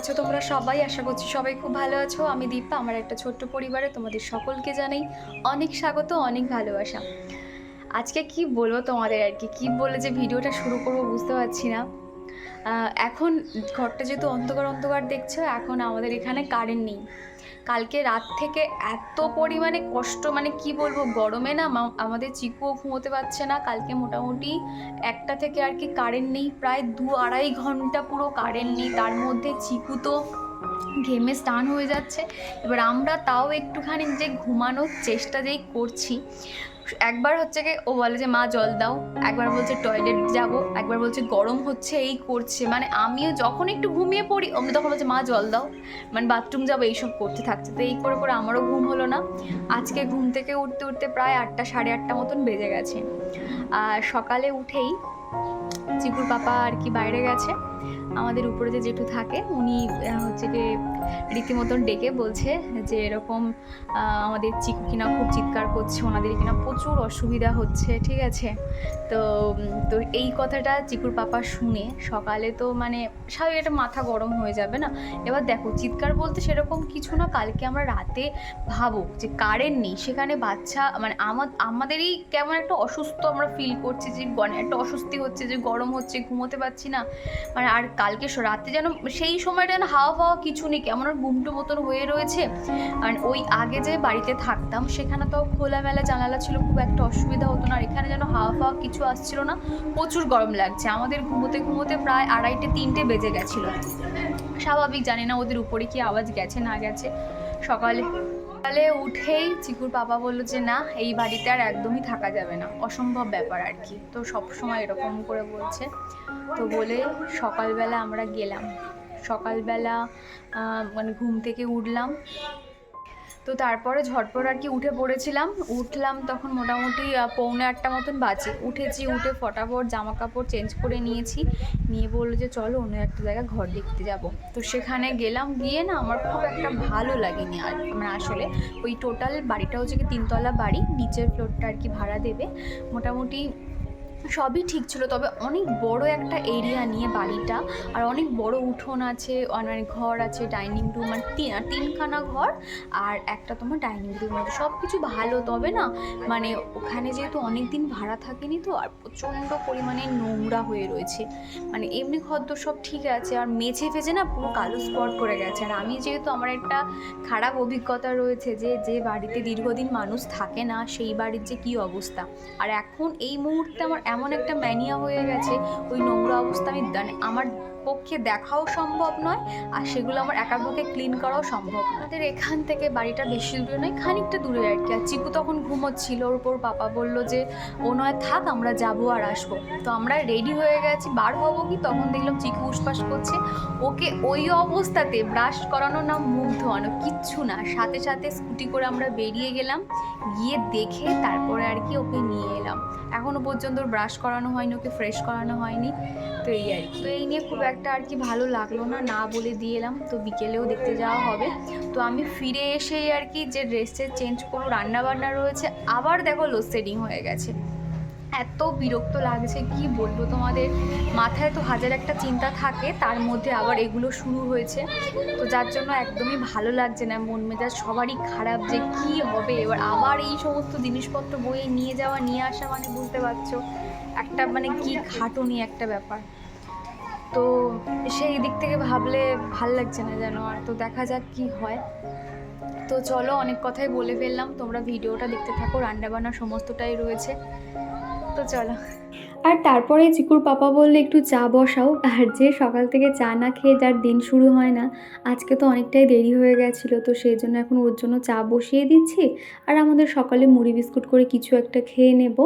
আছো তোমরা সবাই, আশা করছি সবাই খুব ভালো আছো। আমি দীপা আমার একটা ছোট্ট পরিবারে তোমাদের সকলকে জানাই অনেক স্বাগত, অনেক ভালোবাসা। আজকে কি বলব তোমাদের আর কি? কী বলে যে ভিডিওটা শুরু করব বুঝতে পারছি না। এখন ঘরটা যেহেতু অন্ধকার অন্ধকার দেখছ, এখন আমাদের এখানে কারেন্ট নেই। কালকে রাত থেকে এত পরিমাণে কষ্ট মানে কি বলব, গরমে না আমাদের চিকুও ঘুমোতে পারছে না। কালকে মোটামুটি একটা থেকে আর কি কারেন্ট নেই, প্রায় দু আড়াই ঘণ্টা পুরো কারেন্ট নেই। তার মধ্যে চিকু তো ঘেমে স্টান হয়ে যাচ্ছে। এবার আমরা তাও একটুখানি যে ঘুমানোর চেষ্টা যেই করছি একবার হচ্ছে কি ও বলে যে, মা, জল দাও। একবার বলছে, টয়লেট যাব। একবার বলছে, গরম হচ্ছে, এই করছে। মানে আমিও যখন একটু ঘুমিয়ে পড়ি আমি তখন বলছে, মা, জল দাও। মানে বাথরুম যাব, এইসব করতে থাকছে। তো এই করে করে আমারও ঘুম হলো না। আজকে ঘুম থেকে উঠতে উঠতে প্রায় আটটা, সাড়ে আটটা মতন বেজে গেছে। আর সকালে উঠেই চিকুর পাপা আর কি বাইরে গেছে। আমাদের উপরে যে জেঠু থাকে, উনি হচ্ছে যে রীতিমতন ডেকে বলছে যে এরকম আমাদের চিকু কিনা খুব চিৎকার করছে, ওনাদের কিনা প্রচুর অসুবিধা হচ্ছে, ঠিক আছে? তো তো এই কথাটা চিকুর পাপা শুনে সকালে তো মানে স্বাভাবিক একটা মাথা গরম হয়ে যাবে না? এবার দেখো, চিৎকার বলতে সেরকম কিছু না, কালকে আমরা রাতে ভাবো যে কারেন্ট নেই, সেখানে বাচ্চা মানে আমা- আমাদেরই কেমন একটা অসুস্থ আমরা ফিল করছি যে গনে একটা অস্বস্তি হচ্ছে যে, গরম হচ্ছে, ঘুমোতে পারছি না। মানে আর কালকে রাতে যেন সেই সময়টা যেন হাওয়া ফাওয়া কিছু নেই, কেমন আর গুমটু মতন হয়ে রয়েছে। আর ওই আগে যে বাড়িতে থাকতাম, সেখানে তো খোলামেলা জানালা ছিল, খুব একটা অসুবিধা হতো না। আর এখানে যেন হাওয়া ফাওয়া কিছু আসছিল না, প্রচুর গরম লাগছে। আমাদের ঘুমোতে ঘুমোতে প্রায় আড়াইটে, তিনটে বেজে গেছিল। স্বাভাবিক, জানি না ওদের উপরে কি আওয়াজ গেছে, না গেছে। সকালে সকালে উঠেই চিকুর বাবা বলল যে, না, এই বাড়িতে আর একদমই থাকা যাবে না। অসম্ভব ব্যাপার আর কি। তো সবসময় এরকম করে বলছে। তো বলে সকালবেলা আমরা গেলাম। সকালবেলা মানে ঘুম থেকে উঠলাম। তো তারপরে ঝটপট আর কি উঠে পড়েছিলাম। উঠলাম তখন মোটামুটি পৌনে আটটা মতন বাজে। উঠেছি, উঠে ফটাফট জামা কাপড় চেঞ্জ করে নিয়েছি। নিয়ে বলল যে, চলো অন্য একটা জায়গায় ঘর দেখতে যাব। তো সেখানে গেলাম, গিয়ে না আমার খুব একটা ভালো লাগেনি আর মানে আসলে। ওই টোটাল বাড়িটা হচ্ছে কি তিনতলা বাড়ি, নিচের ফ্লোরটা আর কি ভাড়া দেবে। মোটামুটি সবই ঠিক ছিল, তবে অনেক বড় একটা এরিয়া নিয়ে বাড়িটা, আর অনেক বড় উঠোন আছে অনেক ঘর আছে ডাইনিং রুম মানে তিন তিনখানা ঘর, আর একটা তোমার ডাইনিং রুম আছে। সব কিছু ভালো, তবে না মানে ওখানে যেহেতু অনেক দিন ভাড়া থাকেনি তো, আর প্রচণ্ড পরিমাণে নোংরা হয়ে রয়েছে। মানে এমনি খদ্দ সব ঠিক আছে, আর মেঝে ফেজে না পুরো কালো স্পট পড়ে গেছে। আর আমি যেহেতু আমার একটা খারাপ অভিজ্ঞতা রয়েছে যে যে বাড়িতে দীর্ঘদিন মানুষ থাকে না, সেই বাড়ির যে কী অবস্থা। আর এখন এই মুহূর্তে আমার এমন একটা ম্যানিয়া হয়ে গেছে ওই নোংরা অবস্থা আমি মানে আমার পক্ষে দেখাও সম্ভব নয়, আর সেগুলো আমার একার পক্ষে ক্লিন করাও সম্ভব আমাদের এখান থেকে বাড়িটা বেশি দূরে নয়, খানিকটা দূরে আর কি। আর চিকু তখন ঘুমোচ্ছিল ওর উপর, পাপা বলল যে, ও নয়, থাক, আমরা যাব আর আসব। তো আমরা রেডি হয়ে গেছি, বার হব কি? তখন দেখলাম চিকু উসপাস করছে। ওকে ওই অবস্থাতে ব্রাশ করানো না মুখ ধোয়ানো, কিচ্ছু না। সাথে সাথে স্কুটি করে আমরা বেরিয়ে গেলাম, গিয়ে দেখে তারপরে আর কি ওকে নিয়ে এলাম। এখনও পর্যন্ত ব্রাশ করানো হয়নি, ওকে ফ্রেশ করানো হয়নি। তো এই আর কি। তো এই নিয়ে খুব একটা আর কি ভালো লাগল না না বলে দিয়ে এলাম। তো বিকেলেও দেখতে যাওয়া হবে। তো আমি ফিরে এসেই আর কি যে ড্রেসে চেঞ্জ করব রান্না বান্না রয়েছে, আবার দেখো লোডশেডিং হয়ে গেছে। এত বিরক্ত লাগছে, কি বলব তোমাদের? মাথায় তো হাজার একটা চিন্তা থাকে, তার মধ্যে আবার এগুলো শুরু হয়েছে। তো যার জন্য একদমই ভালো লাগছে না, মন মেজাজ সবারই খারাপ যে কি হবে? এবার আবার এই সমস্ত জিনিসপত্র বয়ে নিয়ে যাওয়া, নিয়ে আসা মানে বুঝতে পারছ? একটা মানে কি খাটুনি একটা ব্যাপার। তো সেই দিক থেকে ভাবলে ভালো লাগছে না যেন, আর তো দেখা যাক কি হয়। তো চলো অনেক কথাই বলে ফেললাম, তোমরা ভিডিওটা দেখতে থাকো, রান্নাবান্না সমস্তটাই রয়েছে। তো চলো। আর তারপরে চিকুর পাপা বললে, একটু চা বসাও। আর যে সকাল থেকে চা না খেয়ে যার দিন শুরু হয় না, আজকে তো অনেকটাই দেরি হয়ে গেছিল, তো সেই জন্য এখন ওর জন্য চা বসিয়ে দিচ্ছি। আর আমাদের সকালে মুড়ি বিস্কুট করে কিছু একটা খেয়ে নেব।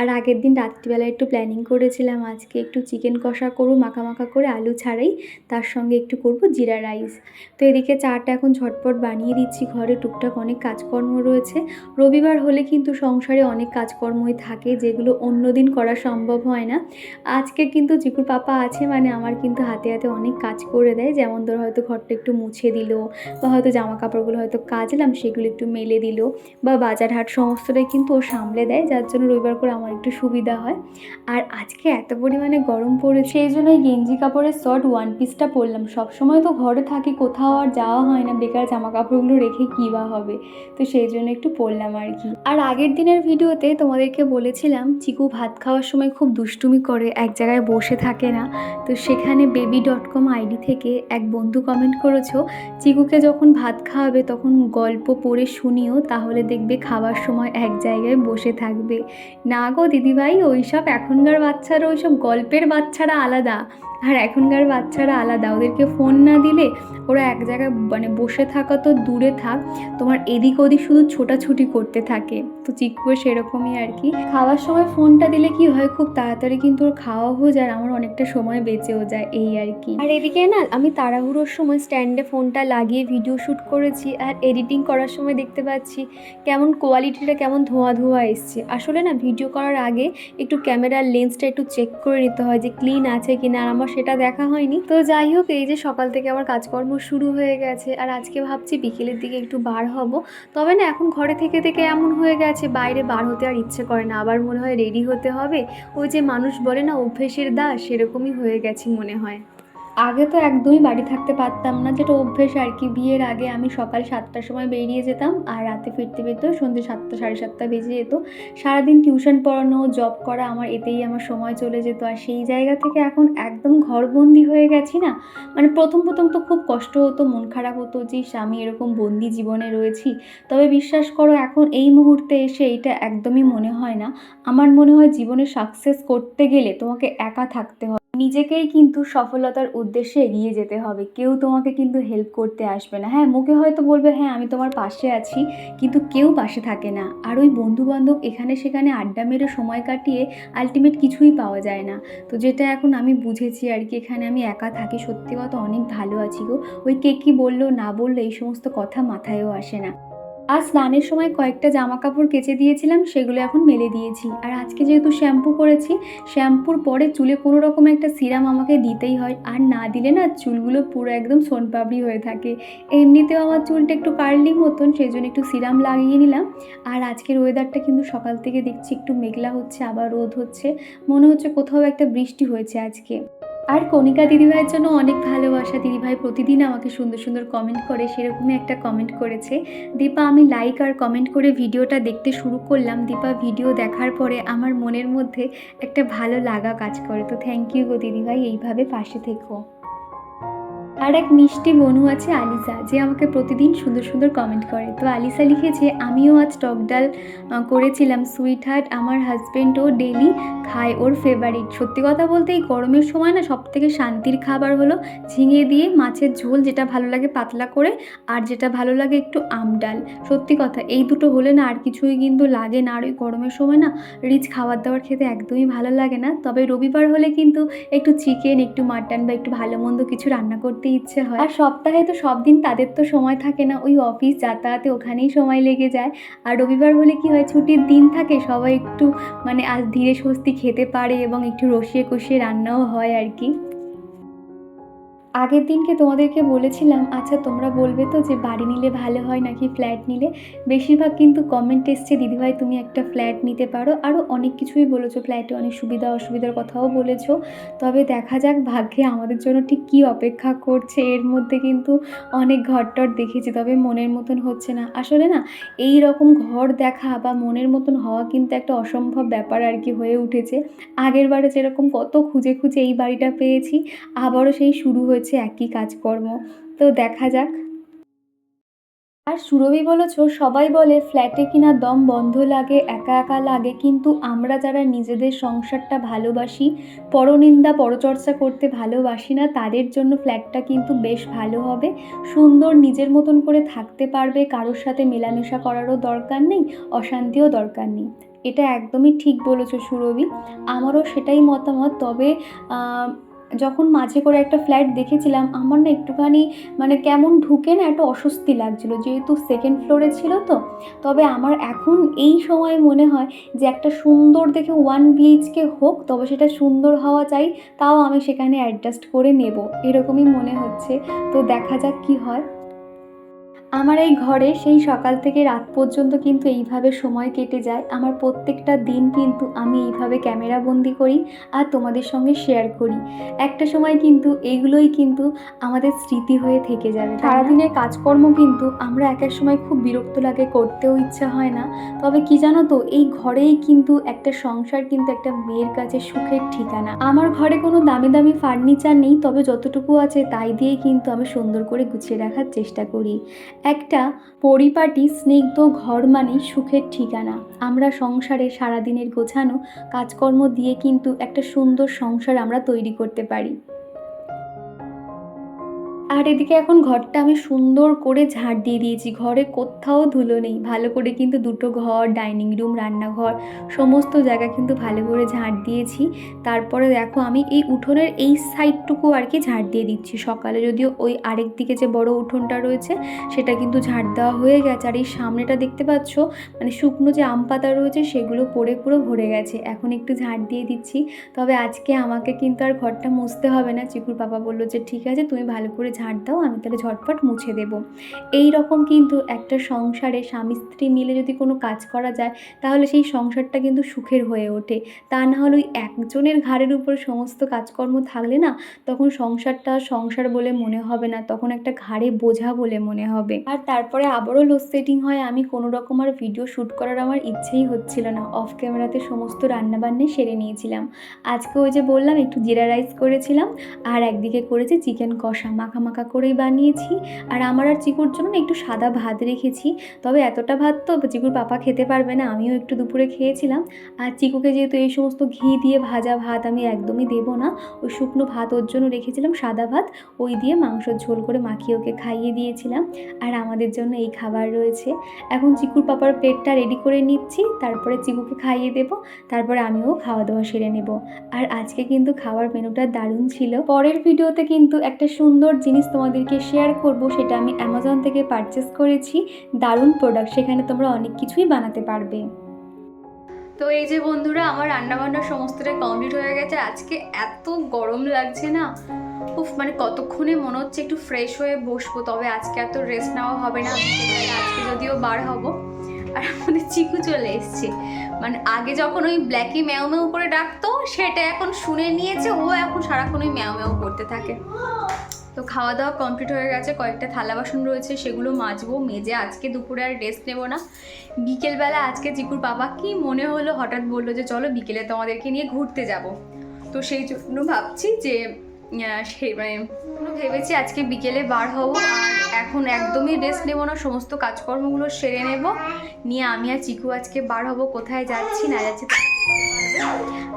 আর আগের দিন রাত্রিবেলা একটু প্ল্যানিং করেছিলাম আজকে, একটু চিকেন কষা করব মাখা মাখা করে আলু ছাড়াই, তার সঙ্গে একটু করব জিরা রাইস। তো এদিকে চাটা এখন ঝটপট বানিয়ে দিচ্ছি, ঘরে টুকটাক অনেক কাজকর্ম রয়েছে। রবিবার হলে কিন্তু সংসারে অনেক কাজকর্মই থাকে, যেগুলো অন্য দিন করা সম্ভব সম্ভব হয় না। আজকে কিন্তু চিকুর পাপা আছে মানে আমার কিন্তু হাতে হাতে অনেক কাজ করে দেয়। যেমন ধর হয়তো ঘরটা একটু মুছে দিল, বা হয়তো জামা কাপড়গুলো হয়তো কাচলাম সেগুলো একটু মেলে দিল, বা বাজার হাট সমস্তটাই কিন্তু ও সামলে দেয়, যার জন্য রবিবার করে আমার একটু সুবিধা হয়। আর আজকে এত পরিমাণে গরম পড়েছে, সেই জন্য গেঞ্জি কাপড়ের শর্ট ওয়ান পিসটা পরলাম। সবসময় তো ঘরে থাকি, কোথাও আর যাওয়া হয় না, বেকার জামা কাপড়গুলো রেখে কী বা হবে? তো সেই জন্য একটু পরলাম আর কি। আর আগের দিনের ভিডিওতে তোমাদেরকে বলেছিলাম, চিকু ভাত খাওয়ার সময় খুব দুষ্টুমি করে এক জায়গায় বসে থাকে না, তো সেখানে বেবি ডট কম আইডি থেকে এক বন্ধু কমেন্ট করেছ, চিকুকে যখন ভাত খাওয়াবে তখন গল্প পড়ে শুনিও, তাহলে দেখবে খাওয়ার সময় এক জায়গায় বসে থাকবে। না গো দিদিভাই, ওইসব এখনকার বাচ্চারা, ওইসব গল্পের বাচ্চারা আলাদা। আর এখনকার বাচ্চারা আলাদা, ওদেরকে ফোন না দিলে ওরা এক জায়গায় মানে বসে থাকা তো দূরে থাক, তোমার এদিক ওদিক শুধু ছোটাছুটি করতে থাকে। তো চিকুও সেরকমই আর কি। খাওয়ার সময় ফোনটা দিলে কি হয়, খুব তাড়াতাড়ি কিন্তু ওর খাওয়া হয়ে যায় আমার অনেকটা সময় বেঁচেও যায়, এই আর কি। আর এদিকে না, আমি তাড়াহুড়োর সময় স্ট্যান্ডে ফোনটা লাগিয়ে ভিডিও শ্যুট করেছি আর এডিটিং করার সময় দেখতে পাচ্ছি কেমন কোয়ালিটিটা কেমন ধোঁয়া ধোঁয়া এসছে। আসলে না ভিডিও করার আগে একটু ক্যামেরার লেন্সটা একটু চেক করে নিতে হয় যে ক্লিন আছে কিনা আর আমার সেটা দেখা হয়নি। তো যাই হোক, এই যে সকাল থেকে আমার কাজকর্ম শুরু হয়ে গেছে আর আজকে ভাবছি বিকেলের দিকে একটু বার হব। তবে না, এখন ঘরে থেকে থেকে এমন হয়ে গেছে, বাইরে বার হতে আর ইচ্ছে করে না, আবার মনে হয় রেডি হতে হবে। ওই যে মানুষ বলে না অভ্যেসের দাস সেরকমই হয়ে গেছি মনে হয়। আগে তো একদমই বাড়ি থাকতে পারতাম না, যেটা অভ্যেস আর কি। বিয়ের আগে আমি সকাল সাতটার সময় বেরিয়ে যেতাম আর রাতে ফিরতে ফিরতেও সন্ধ্যে সাতটা, সাড়ে সাতটা বেজে যেত। সারাদিন টিউশন পড়ানো, জব করা আমার এতেই আমার সময় চলে যেত। আর সেই জায়গা থেকে এখন একদম ঘরবন্দি হয়ে গেছি না? মানে প্রথম প্রথম তো খুব কষ্ট হতো, মন খারাপ হতো যে আমি এরকম বন্দি জীবনে রয়েছি। তবে বিশ্বাস করো, এখন এই মুহূর্তে এসে এইটা একদমই মনে হয় না। আমার মনে হয় জীবনে সাকসেস করতে গেলে তোমাকে একা থাকতে হবে। নিজেকেই কিন্তু সফলতার উদ্দেশ্যে এগিয়ে যেতে হবে। কেউ তোমাকে কিন্তু হেল্প করতে আসবে না। হ্যাঁ মুখে হয়তো বলবে হ্যাঁ আমি তোমার পাশে আছি। কিন্তু কেউ পাশে থাকে না। আর ওই বন্ধু বান্ধব এখানে সেখানে আড্ডা মেরে সময় কাটিয়ে আলটিমেট কিছুই পাওয়া যায় না। তো যেটা এখন আমি বুঝেছি আর কি, এখানে আমি একা থাকি, সত্যি কথা অনেক ভালো আছি গো। ওই কে কী বলল, না বলল, এই সমস্ত কথা মাথায়ও আসে না। আর স্নানের সময় কয়েকটা জামা কাপড় কেচে দিয়েছিলাম, সেগুলো এখন মেলে দিয়েছি। আর আজকে যেহেতু শ্যাম্পু করেছি, শ্যাম্পুর পরে চুলে কোনো রকম একটা সিরাম আমাকে দিতেই হয়। আর না দিলে না চুলগুলো পুরো একদম সোনপাবড়ি হয়ে থাকে। এমনিতেও আমার চুলটা একটু কার্লি মতন সেই জন্য একটু সিরাম লাগিয়ে নিলাম। আর আজকের ওয়েদারটা কিন্তু সকাল থেকে দেখছি একটু মেঘলা হচ্ছে, আবার রোদ হচ্ছে। মনে হচ্ছে কোথাও একটা বৃষ্টি হয়েছে আজকে। আর কণিকা দিদিভাইয়ের জন্য অনেক ভালোবাসা। দিদিভাই প্রতিদিন আমাকে সুন্দর সুন্দর কমেন্ট করে, সেরকমই একটা কমেন্ট করেছে। দীপা, আমি লাইক আর কমেন্ট করে ভিডিওটা দেখতে শুরু করলাম। দীপা ভিডিও দেখার পরে আমার মনের মধ্যে একটা ভালো লাগা কাজ করে। তো থ্যাংক ইউ গো দিদিভাই, এইভাবে পাশে থেকো। আর এক মিষ্টি বনু আছে আলিসা, যে আমাকে প্রতিদিন সুন্দর সুন্দর কমেন্ট করে। তো আলিসা লিখেছে আমিও আজ টক ডাল করেছিলাম। সুইট হার্ট আমার হাজব্যান্ডও ডেলি খায় ওর ফেভারিট সত্যি কথা বলতে এই গরমের সময় না সব থেকে শান্তির খাবার হলো ঝিঙে দিয়ে মাছের ঝোল, যেটা ভালো লাগে পাতলা করে, আর যেটা ভালো লাগে একটু আম ডাল। সত্যি কথা, এই দুটো হলে না আর কিছুই কিন্তু লাগে না। আর ওই গরমের সময় না রিচ খাবার দাবার খেতে একদমই ভালো লাগে না। তবে রবিবার হলে কিন্তু একটু চিকেন একটু মাটন বা একটু ভালো মন্দ কিছু রান্না করতে ইচ্ছে হয়। আর সপ্তাহে তো সব দিন তাদের তো সময় থাকে না। ওই অফিস যাতায়াতে ওখানেই সময় লেগে যায়। আর রবিবার হলে কি হয়, ছুটির দিন থাকে, সবাই একটু মানে আজ ধীরে স্বস্তি খেতে পারে এবং একটু রসিয়ে কষিয়ে রান্নাও হয় আর কি। আগের দিনকে তোমাদেরকে বলেছিলাম আচ্ছা তোমরা বলবে তো যে বাড়ি নিলে ভালো হয় নাকি ফ্ল্যাট নিলে? বেশিরভাগ কিন্তু কমেন্ট এসছে, দিদিভাই, তুমি একটা ফ্ল্যাট নিতে পারো। আরও অনেক কিছুই বলেছ, ফ্ল্যাটে অনেক সুবিধা, অসুবিধার কথাও বলেছ। তবে দেখা যাক ভাগ্যে আমাদের জন্য ঠিক কী অপেক্ষা করছে। এর মধ্যে কিন্তু অনেক ঘরটর দেখেছি, তবে মনের মতন হচ্ছে না। আসলে না এই রকম ঘর দেখা বা মনের মতন হওয়া কিন্তু একটা অসম্ভব ব্যাপার আর কি হয়ে উঠেছে। আগের বারে যেরকম কত খুঁজে খুঁজে এই বাড়িটা পেয়েছি, আবারও সেই শুরু হয়েছে। একই কাজকর্ম। তো দেখা যাক। আর সুরভি বলেছ, সবাই বলে ফ্ল্যাটে কিনা দম বন্ধ লাগে, একা একা লাগে, কিন্তু আমরা যারা নিজেদের সংসারটা ভালোবাসি, পরনিন্দা, পরচর্চা করতে ভালোবাসি না, তাদের জন্য ফ্ল্যাটটা কিন্তু বেশ ভালো হবে। সুন্দর নিজের মতন করে থাকতে পারবে, কারোর সাথে মেলামেশা করারও দরকার নেই, অশান্তিও দরকার নেই। এটা একদমই ঠিক বলেছ সুরভি। আমারও সেটাই মতামত, তবে যখন মাঝে করে একটা ফ্ল্যাট দেখেছিলাম, আমার না একটুখানি মানে কেমন ঢুকে না একটা অস্বস্তি লাগছিল। যেহেতু সেকেন্ড ফ্লোরে ছিল তো, তবে আমার এখন এই সময় মনে হয় যে একটা সুন্দর দেখে ওয়ান বিএইচকে হোক, তবে সেটা সুন্দর হওয়া চাই, তাও আমি সেখানে অ্যাডজাস্ট করে নেব, এরকমই মনে হচ্ছে। তো দেখা যাক কি হয়। আমার এই ঘরে সেই সকাল থেকে রাত পর্যন্ত কিন্তু এইভাবে সময় কেটে যায়। আমার প্রত্যেকটা দিন কিন্তু আমি এইভাবে ক্যামেরা বন্দি করি আর তোমাদের সঙ্গে শেয়ার করি। একটা সময় কিন্তু এগুলোই কিন্তু আমাদের স্মৃতি হয়ে থেকে যাবে সারাদিনের কাজকর্ম কিন্তু আমরা এক এক সময় খুব বিরক্ত লাগে, করতেও ইচ্ছা হয় না। তবে কি জানো তো, এই ঘরেই কিন্তু একটা সংসার কিন্তু একটা মেয়ের কাছে সুখের ঠিকানা। আমার ঘরে কোনো দামি দামি ফার্নিচার নেই, তবে যতটুকু আছে তাই দিয়ে কিন্তু আমি সুন্দর করে গুছিয়ে রাখার চেষ্টা করি। একটা পরিপাটি, স্নিগ্ধ ঘর মানে সুখের ঠিকানা। আমরা সংসারে সারাদিনের গোছানো কাজকর্ম দিয়ে কিন্তু একটা সুন্দর সংসার আমরা তৈরি করতে পারি। আর এদিকে এখন ঘরটা আমি সুন্দর করে ঝাড় দিয়ে দিয়েছি। ঘরে কোথাও ধুলো নেই। ভালো করে কিন্তু দুটো ঘর, ডাইনিং রুম, রান্নাঘর, সমস্ত জায়গা কিন্তু ভালো করে ঝাড় দিয়েছি। তারপরে দেখো আমি এই উঠোনের এই সাইডটুকু আর কি ঝাড় দিয়ে দিচ্ছি। সকালে যদিও ওই আরেক দিকে যে বড় উঠোনটা রয়েছে, সেটা কিন্তু ঝাড় দেওয়া হয়ে গেছে। আর এই সামনেটা দেখতে পাচ্ছ মানে শুকনো যে আম পাতা রয়েছে, সেগুলো পড়ে পুরো ভরে গেছে। এখন একটু ঝাড় দিয়ে দিচ্ছি। তবে আজকে আমাকে কিন্তু আর ঘরটা মুছতে হবে না। চিকুর বাবা বলল যে, ঠিক আছে, তুমি ভালো করে ঝাড় দাও, আমি তাহলে ঝটপট মুছে দেব। এই রকম কিন্তু একটা সংসারে স্বামী স্ত্রী মিলে যদি কোনো কাজ করা যায়, তাহলে সেই সংসারটা কিন্তু সুখের হয়ে ওঠে। তা না হলে ওই একজনের ঘাড়ের উপর সমস্ত কাজকর্ম থাকলে না, তখন সংসারটা সংসার বলে মনে হবে না, তখন একটা ঘাড়ে বোঝা বলে মনে হবে। আর তারপরে আবারও লোডশেডিং হয়, আমি কোনো রকম আর ভিডিও শ্যুট করার আমার ইচ্ছেই হচ্ছিল না। অফ ক্যামেরাতে সমস্ত রান্নাবান্না সেরে নিয়েছিলাম। আজকে ওই যে বললাম, একটু জিরা রাইস করেছিলাম, আর একদিকে করেছি চিকেন কষা মাখা মাখা করেই বানিয়েছি। আর আমার আর চিকুর জন্য একটু সাদা ভাত রেখেছি। তবে এতটা ভাত তো চিকুর পাপা খেতে পারবে না, আমিও একটু দুপুরে খেয়েছিলাম। আর চিকুকে যেহেতু এই সমস্ত ঘি দিয়ে ভাজা ভাত আমি একদমই দেবো না, ওই শুকনো ভাত ওর জন্য রেখেছিলাম সাদা ভাত। ওই দিয়ে মাংসর ঝোল করে মাখিয়ে ওকে খাইয়ে দিয়েছিলাম। আর আমাদের জন্য এই খাবার রয়েছে। এখন চিকুর পাপার প্লেটটা রেডি করে নিচ্ছি, তারপরে চিকুকে খাইয়ে দেব, তারপরে আমিও খাওয়া দাওয়া সেরে নেব। আর আজকে কিন্তু খাওয়ার মেনুটা দারুণ ছিল। পরের ভিডিওতে কিন্তু একটা সুন্দর জিনিস তোমাদেরকে শেয়ার করব, সেটা আমি অ্যামাজন থেকে পারচেস করেছি। দারুণ প্রোডাক্ট সেখানে তোমরা অনেক কিছুই বানাতে পারবে। তো এই যে বন্ধুরা, আমার রান্নাবান্না সমস্তটা কমপ্লিট হয়ে গেছে। আজকে এত গরম লাগছে না। উফ মানে কতক্ষণে মনে হচ্ছে একটু ফ্রেশ হয়ে বসবো, তবে আজকে এত রেস্ট নেওয়া হবে না। আজকে যদিও বার হব। আর আমাদের চিকু চলে এসছে। মানে আগে যখন ওই ব্ল্যাকি ম্যাও ম্যাও করে ডাকতো, সেটা এখন শুনে নিয়েছে, ও এখন সারাক্ষণ ওই ম্যাও ম্যাও করতে থাকে। তো খাওয়া দাওয়া কমপ্লিট হয়ে গেছে, কয়েকটা থালা বাসন রয়েছে, সেগুলো মাজবো, মেজে আজকে দুপুরে আর রেস্ট নেব না। বিকেলবেলা আজকে চিকুর বাবা কি মনে হলো, হঠাৎ বলল যে, চলো বিকেলে তোমাদেরকে নিয়ে ঘুরতে যাব। তো সেই জন্য ভাবছি যে সে মানে ভেবেছি আজকে বিকেলে বার হব। এখন একদমই রেস্ট নেব না, সমস্ত কাজকর্মগুলো সেরে নেব। নিয়ে আমি আর চিকু আজকে বার হব, কোথায় যাচ্ছি না যাচ্ছি।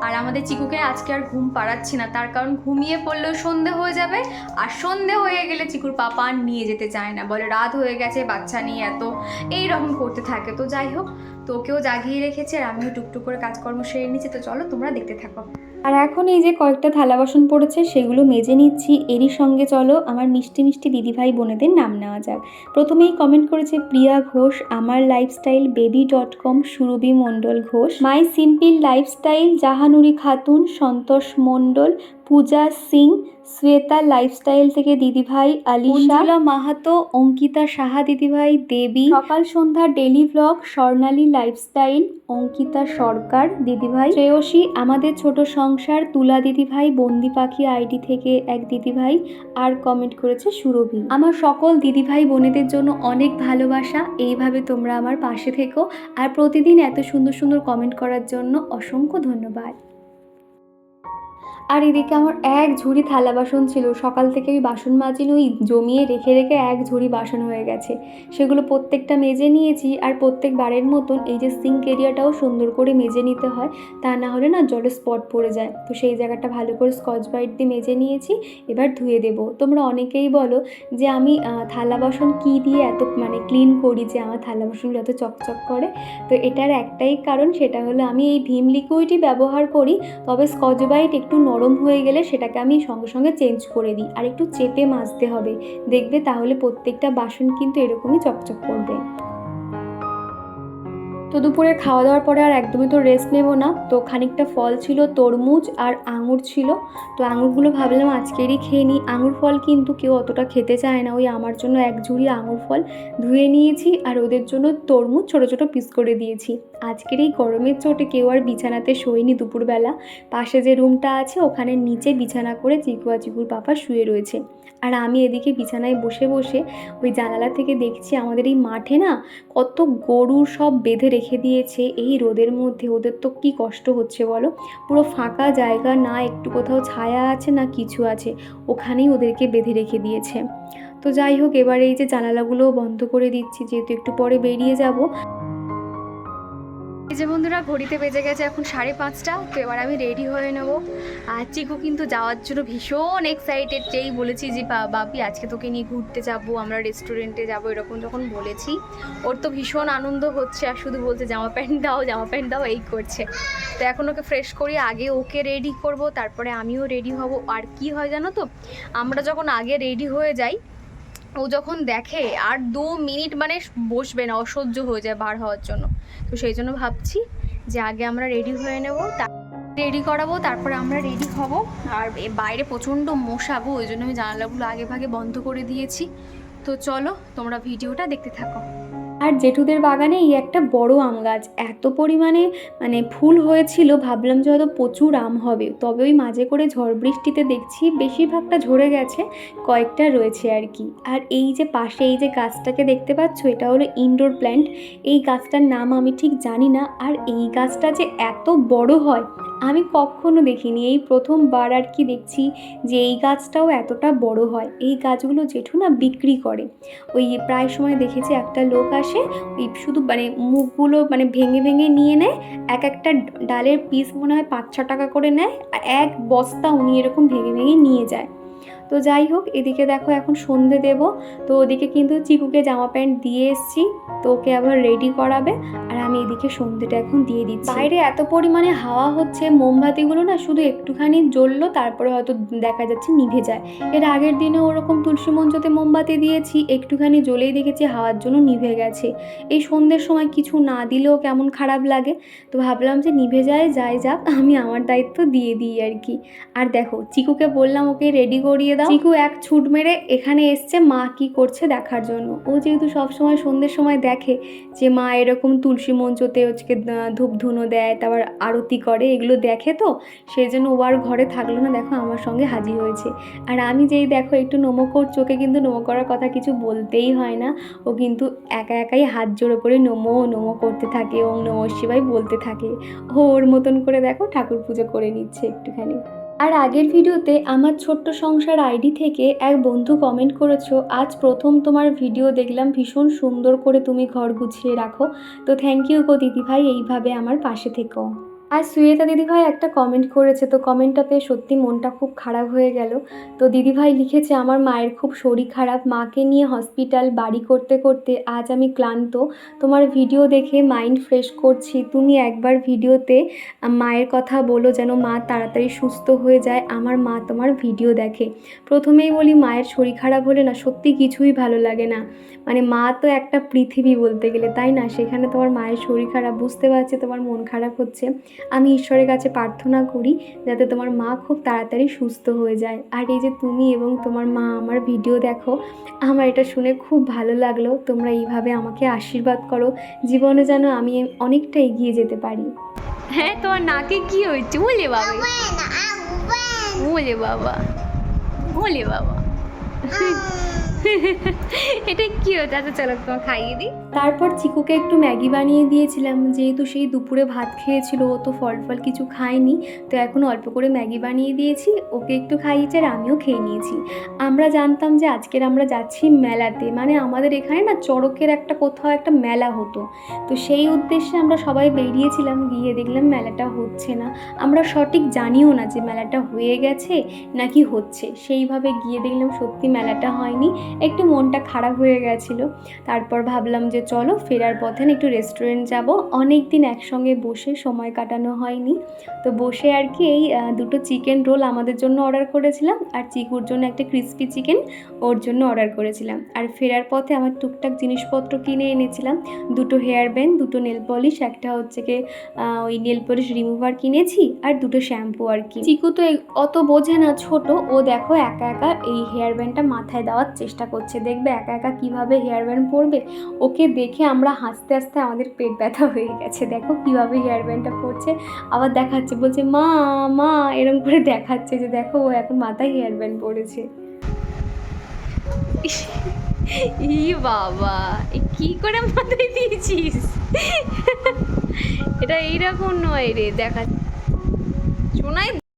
আর আমাদের চিকুকে আজকে আর ঘুম পাড়াচ্ছি না। তার কারণ ঘুমিয়ে পড়লেও সন্ধে হয়ে যাবে, আর সন্ধে হয়ে গেলে চিকুর পাপা আর নিয়ে যেতে চায় না। বলে, রাত হয়ে গেছে, বাচ্চা নিয়ে এত এই রকম করতে থাকে। তো যাই হোক, তোকেও জাগিয়ে রেখেছে, আর আমিও টুকটুক করে কাজকর্ম সেরে নিচ্ছি। তো চলো, তোমরা দেখতে থাকো। আর এখন এই যে কয়েকটা থালা বাসন পড়েছে, সেগুলো মেজে নিচ্ছি। এরই সঙ্গে চলো, আমার মিষ্টি মিষ্টি দিদিভাই বোনেদের নাম নেওয়া যাক। প্রথমেই কমেন্ট করেছে, প্রিয়া ঘোষ, আমার lifestyle baby dot com Surabhi Mondal Ghosh my simple lifestyle Jahanuri Khatun Santosh Mondal Puja Singh Shweta lifestyle থেকে দিদিভাই আলিশা মাহাতো অঙ্কিতা সাহা দিদিভাই দেবী সকাল সন্ধ্যা daily blog Swarnali lifestyle Ankita Sarkar দিদিভাই শ্রেয়সী আমাদের ছোট সংসার তুলা দিদিভাই বন্দি পাখি আইডি থেকে এক দিদিভাই আর কমেন্ট করেছে সুরভি। আমার সকল দিদিভাই বোনেদের জন্য অনেক ভালোবাসা এইভাবে তোমরা আমার পাশে থেকো আর প্রতিদিন এত সুন্দর সুন্দর কমেন্ট করার জন্য অসংখ্য ধন্যবাদ। আর এদিকে আমার এক ঝুড়ি থালা বাসন ছিল। সকাল থেকে ওই বাসন মাজিনি, ওই জমিয়ে রেখে রেখে এক ঝুড়ি বাসন হয়ে গেছে। সেগুলো প্রত্যেকটা মেজে নিয়েছি আর প্রত্যেকবারের মতন এই যে সিঙ্ক এরিয়াটাও সুন্দর করে মেজে নিতে হয়, তা না হলে না জলে স্পট পড়ে যায়। তো সেই জায়গাটা ভালো করে স্কচ ব্রাইট দিয়ে মেজে নিয়েছি, এবার ধুয়ে দেবো। তোমরা অনেকেই বলো যে আমি থালা বাসন কী দিয়ে এত মানে ক্লিন করি যে আমার থালা বাসনগুলো এত চকচক করে? তো এটার একটাই কারণ, সেটা হলো আমি এই ভীম লিকুইডই ব্যবহার করি, তবে স্কচ বাইট একটু নরম হয়ে গেলে সেটাকে আমি সঙ্গে সঙ্গে চেঞ্জ করে দিই। আর একটু চেপে মাজতে হবে। দেখবে তাহলে প্রত্যেকটা বাসন কিন্তু এরকমই চকচক করবে। তো দুপুরে খাওয়া দাওয়ার পরে আর একদমই তো রেস্ট নেব না। তো খানিকটা ফল ছিল, তরমুজ আর আঙুর ছিল। তো আঙুরগুলো ভাবলাম আজকেরই খেয়ে নিই। আঙুর ফল কিন্তু কেউ অতটা খেতে চায় না। ওই আমার জন্য এক ঝুড়ি আঙুর ফল ধুয়ে নিয়েছি আর ওদের জন্য তরমুজ ছোটো ছোটো পিস করে দিয়েছি। আজকের এই গরমের চোটে কেউ আর বিছানাতে শোয়নি দুপুরবেলা। পাশে যে রুমটা আছে, ওখানে নিচে বিছানা করে চিকু আর চিকুর পাপা শুয়ে রয়েছে। আর আমি এদিকে বিছানায় বসে বসে ওই জানালা থেকে দেখছি আমাদের এই মাঠে না কত গরু সব বেঁধে রেখে দিয়েছে। এই রোদের মধ্যে ওদের তো কি কষ্ট হচ্ছে বলো? পুরো ফাঁকা জায়গা, না একটু কোথাও ছায়া আছে, না কিছু আছে। ওখানেই ওদেরকে বেঁধে রেখে দিয়েছে। তো যাই হোক, এবার এই যে জানালাগুলোও বন্ধ করে দিচ্ছি, যেহেতু একটু পরে বেরিয়ে যাব। যে বন্ধুরা, ঘড়িতে বেজে গেছে এখন সাড়ে পাঁচটা, তো এবার আমি রেডি হয়ে নেব। আর চিকু কিন্তু যাওয়ার জন্য ভীষণ এক্সাইটেড যেই বলেছি যে বাপি, আজকে তোকে নিয়ে ঘুরতে যাব, আমরা রেস্টুরেন্টে যাব, এরকম যখন বলেছি, ওর তো ভীষণ আনন্দ হচ্ছে, আর শুধু বলছে, জামা প্যান্ট দাও, জামা প্যান্ট দাও, এই করছে। তো এখন ওকে ফ্রেশ করি আগে ওকে রেডি করব, তারপরে আমিও রেডি হব। আর কি হয় জানো তো, আমরা যখন আগে রেডি হয়ে যাই ও যখন দেখে, আর দু মিনিট মানে বসবে না, অসহ্য হয়ে যায় বার হওয়ার জন্য। তো সেই জন্য ভাবছি যে আগে আমরা রেডি হয়ে নেব রেডি করাবো, তারপরে আমরা রেডি হব। আর বাইরে প্রচণ্ড মশাবো, ওই জন্য আমি জানালাগুলো আগে ভাগে বন্ধ করে দিয়েছি। তো চলো, তোমরা ভিডিওটা দেখতে থাকো। আর জেঠুদের বাগানে এই একটা বড় আম গাছ। এত পরিমাণে মানে ফুল হয়েছিল, ভাবলাম যে হয়তো প্রচুর আম হবে। তবে ওই মাঝে করে ঝড় বৃষ্টিতে দেখছি বেশিরভাগটা ঝরে গেছে, কয়েকটা রয়েছে আর কি। আর এই যে পাশে এই যে গাছটাকে দেখতে পাচ্ছ, এটা হলো ইনডোর প্ল্যান্ট এই গাছটার নাম আমি ঠিক জানি না, আর এই গাছটা যে এত বড় হয় আমি কখনো দেখিনি। এই প্রথমবার আর কি দেখছি যে এই গাছটাও এতটা বড় হয়। এই গাছগুলো জেঠু না বিক্রি করে। ওই প্রায় সময় দেখেছি একটা লোক আসে, ওই শুধু মানে মুখগুলো মানে ভেঙে ভেঙে নিয়ে নেয়, এক একটা ডালের পিস মনে হয় পাঁচ ছ টাকা করে নেয়, আর এক বস্তা উনি এরকম ভেঙে ভেঙে নিয়ে যায়। তো যাই হোক, এদিকে দেখো এখন সন্ধে দেব। তো ওদিকে কিন্তু চিকুকে জামা প্যান্ট দিয়ে এসছি, তো ওকে আবার রেডি করাবে। আর আমি এদিকে সন্ধেটা এখন দিয়ে দিচ্ছি। বাইরে এত পরিমাণে হাওয়া হচ্ছে, মোমবাতিগুলো না শুধু একটুখানি জ্বললো, তারপরে হয়তো দেখা যাচ্ছে নিভে যায়। এর আগের দিনে ওরকম তুলসী মঞ্চতে মোমবাতি দিয়েছি, একটুখানি জ্বলেই দেখেছি হাওয়ার জন্য নিভে গেছে। এই সন্ধ্যের সময় কিছু না দিলেও কেমন খারাপ লাগে। তো ভাবলাম যে নিভে যায়, যাই যাক, আমি আমার দায়িত্ব দিয়ে দিই আর কি। আর দেখো, চিকুকে বললাম ওকে রেডি করিয়ে দাও। চিকু এক ছুট মেরে এখানে এসছে, মা কি করছে দেখার জন্য। ও যেহেতু সবসময় সন্ধ্যের সময় দেখে যে মা এরকম তুলসী মঞ্চতে হচ্ছে ধূপ ধুনো দেয়, তারপর আরতি করে, এগুলো দেখে তো সেই জন্য ও আর ঘরে থাকল না। দেখো আমার সঙ্গে হাজির হয়েছে। আর আমি যেই দেখো, একটু নমো করছি, ওকে কিন্তু নমো করার কথা কিছু বলতেই হয় না। ও কিন্তু একা একাই হাত জোড়ো করে নমো নমো করতে থাকে ওং নমঃ শিবাই বলতে থাকে। ও ওর মতন করে দেখো ঠাকুর পুজো করে নিচ্ছে একটুখানি। আর আগের ভিডিওতে আমার ছোট্ট সংসার আইডি থেকে এক বন্ধু কমেন্ট করেছ, আজ প্রথম তোমার ভিডিও দেখলাম, ভীষণ সুন্দর করে তুমি ঘর গুছিয়ে রাখো। তো থ্যাংক ইউ গো দিদিভাই, এইভাবে আমার পাশে থেকো। আর সুয়েতা দিদিভাই একটা কমেন্ট করেছে, তো কমেন্টটা পেয়ে সত্যি মনটা খুব খারাপ হয়ে গেল। তো দিদিভাই লিখেছে, আমার মায়ের খুব শরীর খারাপ, মাকে নিয়ে হসপিটাল বাড়ি করতে করতে আজ আমি ক্লান্ত। তোমার ভিডিও দেখে মাইন্ড ফ্রেশ করছি। তুমি একবার ভিডিওতে মায়ের কথা বলো যেন মা তাড়াতাড়ি সুস্থ হয়ে যায়। আমার মা তোমার ভিডিও দেখে। প্রথমেই বলি, মায়ের শরীর খারাপ হলে না সত্যি কিছুই ভালো লাগে না। মানে মা তো একটা পৃথিবী বলতে গেলে, তাই না? সেখানে তোমার মায়ের শরীর খারাপ, বুঝতে পারছে তোমার মন খারাপ হচ্ছে। আমি ঈশ্বরের কাছে প্রার্থনা করি যাতে তোমার মা খুব তাড়াতাড়ি সুস্থ হয়ে যায়। আর এই যে তুমি এবং তোমার মা আমার ভিডিও দেখো আমার এটা শুনে খুব ভালো লাগল। তোমরা এইভাবে আমাকে আশীর্বাদ করো জীবনে যেন আমি অনেকটা এগিয়ে যেতে পারি। হ্যাঁ তোমার নাকে কি হয়েছে? বলে বাবা। বলে বাবা। বলে বাবা। এটা কি হচ্ছে আচ্ছা চলো তোমার খাইয়ে দিই। তারপর চিকুকে একটু ম্যাগি বানিয়ে দিয়েছিলাম, যেহেতু সেই দুপুরে ভাত খেয়েছিল, ও তো ফল ফল কিছু খায়নি, তো এখন অল্প করে ম্যাগি বানিয়ে দিয়েছি, ওকে একটু খাইয়েছে আর আমিও খেয়ে নিয়েছি। আমরা জানতাম যে আজকের আমরা যাচ্ছি মেলাতে মানে আমাদের এখানে না চড়কের একটা কোথাও একটা মেলা হতো, তো সেই উদ্দেশ্যে আমরা সবাই বেরিয়েছিলাম, গিয়ে দেখলাম মেলাটা হচ্ছে না। আমরা সঠিক জানিও না যে মেলাটা হয়ে গেছে নাকি হচ্ছে, সেইভাবে গিয়ে দেখলাম সত্যি মেলাটা হয়নি একটু মনটা খারাপ হয়ে গেছিল। তারপর ভাবলাম যে চলো ফেরার পথে না একটু রেস্টুরেন্ট যাব। অনেক দিন একসঙ্গে বসে সময় কাটানো হয়নি। তো বসে আর কি এই দুটো চিকেন রোল আমাদের জন্য অর্ডার করেছিলাম আর চিকুর জন্য একটা ক্রিস্পি চিকেন ওর জন্য অর্ডার করেছিলাম। আর ফেরার পথে আমার টুকটাক জিনিসপত্র কিনে এনেছিলাম। দুটো হেয়ার ব্যান্ড দুটো নেল পলিশ একটা হচ্ছে কি ওই নেল পলিশ রিমুভার কিনেছি আর দুটো শ্যাম্পু আর কি। চিকু তো অত বোঝে না ছোট। ও দেখো একা একা এই হেয়ার ব্যান্ডটা মাথায় দেওয়ার চেষ্টা করছে। দেখবে একা একা কীভাবে হেয়ার ব্যান্ড পরবে? ওকে দেখে আমরা হাসতে হাসতে আমাদের পেট ব্যথা হয়ে গেছে। দেখো কীভাবে হেয়ার ব্যান্ডটা পরছে। আবার দেখাচ্ছে, বলছে, মা মা। এরকম করে দেখাচ্ছে যে, দেখো, ও এখন মাথায় হেয়ার ব্যান্ড পরেছে। ই বাবা কি করে মাথায় দিয়েছিস? এটা এইরকম নয় রে, দেখা শোনাই